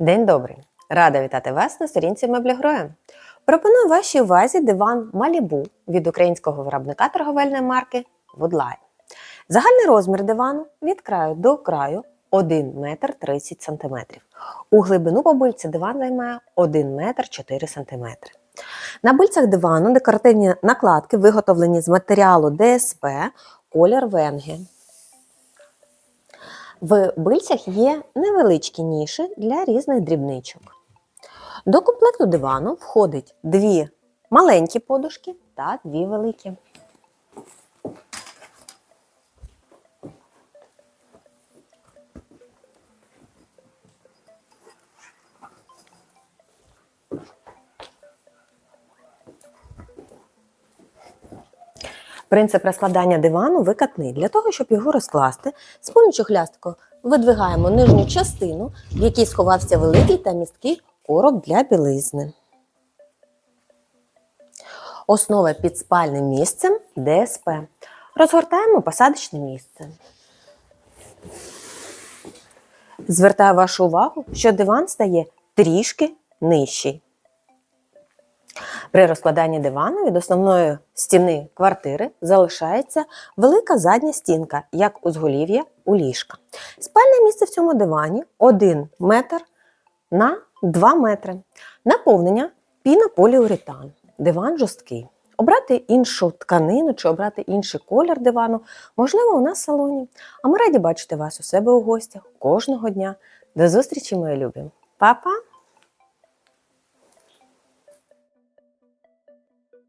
День добрий! Рада вітати вас на сторінці Меблігроя. Пропоную вашій увазі диван Малібу від українського виробника торговельної марки Woodline. Загальний розмір дивану від краю до краю 1 метр 30 см. У глибину по бильці диван займає 1 метр 4 см. На бильцях дивану декоративні накладки виготовлені з матеріалу ДСП колір венги. В бильцях є невеличкі ніші для різних дрібничок. До комплекту дивану входить дві маленькі подушки та дві великі. Принцип розкладання дивану викатний. Для того, щоб його розкласти, з помічю хлястику видвигаємо нижню частину, в якій сховався великий та місткий короб для білизни. Основа під спальним місцем ДСП. Розгортаємо посадочне місце. Звертаю вашу увагу, що диван стає трішки нижчий. При розкладанні дивану від основної стіни квартири залишається велика задня стінка, як узголів'я у ліжка. Спальне місце в цьому дивані 1 метр на 2 метри. Наповнення пінополіуретан. Диван жорсткий. Обрати іншу тканину чи обрати інший колір дивану можливо у нас в салоні. А ми раді бачити вас у себе у гостях кожного дня. До зустрічі, мої любі. Па-па!